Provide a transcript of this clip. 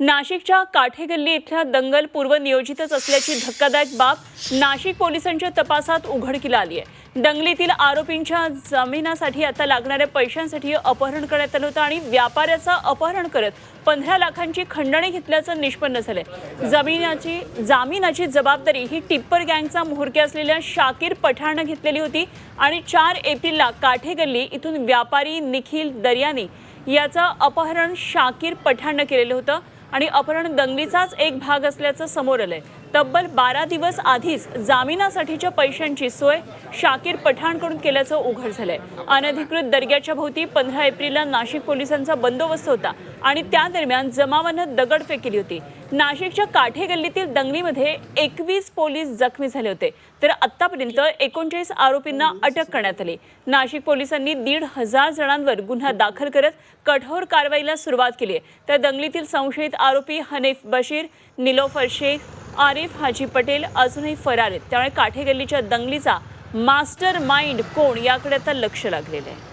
नाशिकच्या काठेगल्ली इथल्या दंगल पूर्व नियोजितच असल्याची धक्कादायक बाब नाशिक पोलिसांच्या तपासात उघडकीला आली आहे. दंगलीतील आरोपींच्या जमिनासाठी आता लागणाऱ्या पैशांसाठी अपहरण करण्यात आलं होतं आणि व्यापाऱ्याचं अपहरण करत पंधरा लाखांची खंडणी घेतल्याचं निष्पन्न झालंय. जमिनाची जामिनाची जबाबदारी ही टिप्पर गँगचा म्होरक्या असलेल्या शाकीर पठाणनं घेतलेली होती आणि चार एप्रिलला काठेगल्ली इथून व्यापारी निखिल दर्यानी याचं अपहरण शाकीर पठाणनं केलेलं होतं. आणि अपहरण दंगलीचाच एक भाग असल्याचं समोर आलंय. तब्बल बारा दिवस आधीच जामिनासाठीच्या पैशांची सोय शाकीर पठाणकडून केल्याचं उघड झालंय. अनधिकृत दर्ग्याच्या भोवती पंधरा एप्रिलला नाशिक पोलिसांचा बंदोबस्त होता आणि त्या दरम्यान जमावानं दगडफेक केली होती. नाशिकच्या काठे गल्लीतील दंगलीमध्ये एकवीस पोलीस जखमी झाले होते. तर आतापर्यंत एकोणचाळीस आरोपींना अटक करण्यात आली. नाशिक पोलिसांनी दीड हजार जणांवर गुन्हा दाखल करत कठोर कारवाईला सुरुवात केली आहे. त्या दंगलीतील संशयित आरोपी हनीफ बशीर निलोफर शेख आरिफ हाजी पटेल अजूनही फरार आहेत. त्यामुळे काठेगल्लीच्या दंगलीचा मास्टर माइंड कोण? याकडे आता लक्ष लागलेलं आहे.